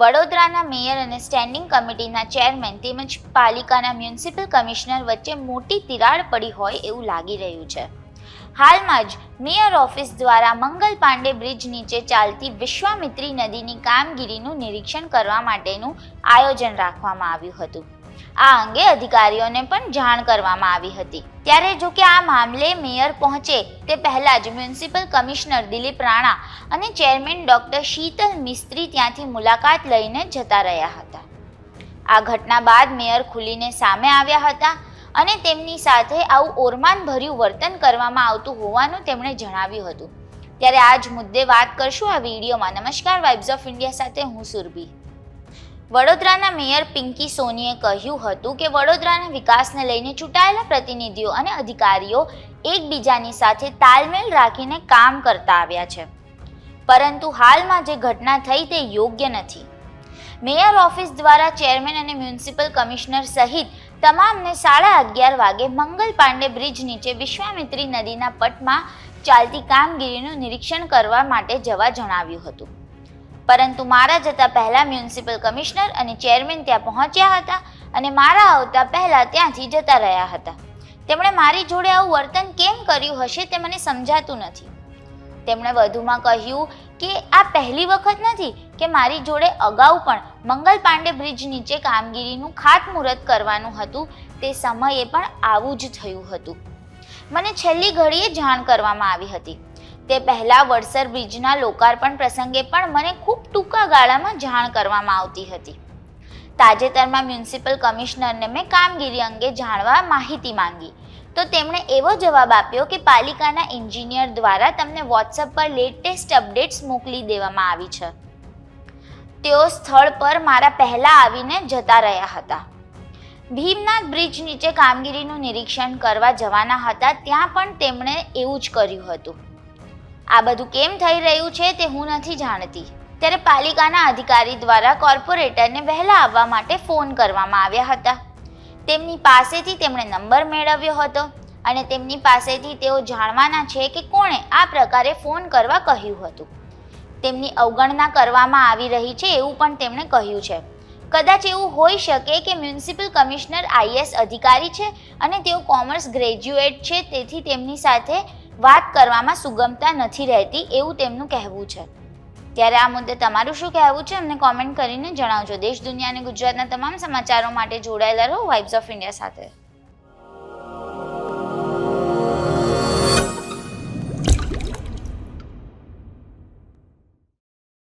વડોદરાના મેયર અને સ્ટેન્ડિંગ કમિટીના ચેરમેન તેમજ પાલિકાના મ્યુનિસિપલ કમિશનર વચ્ચે મોટી તિરાડ પડી હોય એવું લાગી રહ્યું છે. હાલમાં જ મેયર ઓફિસ દ્વારા મંગલ પાંડે બ્રિજ નીચે ચાલતી વિશ્વામિત્રી નદીની કામગીરીનું નિરીક્ષણ કરવા માટેનું આયોજન રાખવામાં આવ્યું હતું. આ અંગે અધિકારીઓને પણ જાણ કરવામાં આવી હતી. ત્યારે જો કે આ મામલે મેયર પહોંચે તે પહેલા જ મ્યુનિસિપલ કમિશનર દિલીપ રાણા અને ચેરમેન ડોક્ટર શીતલ મિસ્ત્રી ત્યાંથી મુલાકાત લઈને જતા રહ્યા હતા. આ ઘટના બાદ મેયર ખુલીને સામે આવ્યા હતા અને તેમની સાથે આવું ઓરમાન ભર્યું વર્તન કરવામાં આવતું હોવાનું તેમણે જણાવ્યું હતું. ત્યારે આ જ મુદ્દે વાત કરશું આ વિડીયોમાં. નમસ્કાર વાઇબ્સ ઓફ ઇન્ડિયા સાથે હું સુરભી. વડોદરાના મેયર પિંકી સોનીએ કહ્યું હતું કે વડોદરાના વિકાસને લઈને ચૂંટાયેલા પ્રતિનિધિઓ અને અધિકારીઓ એકબીજાની સાથે તાલમેલ રાખીને કામ કરતા આવ્યા છે. પરંતુ હાલમાં જે ઘટના થઈ તે યોગ્ય નથી. મેયર ઓફિસ દ્વારા ચેરમેન અને મ્યુનિસિપલ કમિશનર સહિત તમામને સાડા અગિયાર વાગે મંગલ પાંડે બ્રિજ નીચે વિશ્વામિત્રી નદીના પટમાં ચાલતી કામગીરીનું નિરીક્ષણ કરવા માટે જવા જણાવ્યું હતું. પરંતુ મારા જતા પહેલાં મ્યુનિસિપલ કમિશનર અને ચેરમેન ત્યાં પહોંચ્યા હતા અને મારા આવતા પહેલાં ત્યાંથી જતા રહ્યા હતા. તેમણે મારી જોડે આવું વર્તન કેમ કર્યું હશે તે મને સમજાતું નથી. તેમણે વધુમાં કહ્યું કે આ પહેલી વખત નથી કે મારી જોડે અગાઉ પણ મંગલ પાંડે બ્રિજ નીચે કામગીરીનું ખાતમુહૂર્ત કરવાનું હતું, તે સમયે પણ આવું જ થયું હતું. મને છેલ્લી ઘડીએ જાણ કરવામાં આવી હતી. તે પહેલાં વડસર બ્રિજના લોકાર્પણ પ્રસંગે પણ મને ખૂબ ટૂંકા ગાળામાં જાણ કરવામાં આવતી હતી. તાજેતરમાં મ્યુનિસિપલ કમિશનરને મેં કામગીરી અંગે જાણવા માહિતી માંગી. તો તેમણે એવો જવાબ આપ્યો કે પાલિકાના એન્જિનિયર દ્વારા તમને વોટ્સઅપ પર લેટેસ્ટ અપડેટ્સ મોકલી દેવામાં આવી છે. તેઓ સ્થળ પર મારા પહેલાં આવીને જતા રહ્યા હતા. ભીમનાથ બ્રિજ નીચે કામગીરીનું નિરીક્ષણ કરવા જવાના હતા, ત્યાં પણ તેમણે એવું જ કર્યું હતું. આ બધું કેમ થઈ રહ્યું છે તે હું નથી જાણતી. ત્યારે પાલિકાના અધિકારી દ્વારા કોર્પોરેટરને વહેલા આવવા માટે ફોન કરવામાં આવ્યા હતા. તેમની પાસેથી તેમણે નંબર મેળવ્યો હતો અને તેમની પાસેથી તેઓ જાણવાના છે કે કોણે આ પ્રકારે ફોન કરવા કહ્યું હતું. તેમની અવગણના કરવામાં આવી રહી છે એવું પણ તેમણે કહ્યું છે. કદાચ એવું હોઈ શકે કે મ્યુનિસિપલ કમિશનર આઈએસ અધિકારી છે અને તેઓ કોમર્સ ગ્રેજ્યુએટ છે તેથી તેમની સાથે વાત કરવામાં સુગમતા નથી રહેતી એવું તેમનું કહેવું છે. ત્યારે આ મુદ્દે તમારું શું કહેવું છે અમને કોમેન્ટ કરીને જણાવજો. દેશ, દુનિયા અને ગુજરાતના તમામ સમાચારો માટે જોડાયેલા રહો વાઇબ્સ ઓફ ઇન્ડિયા સાથે.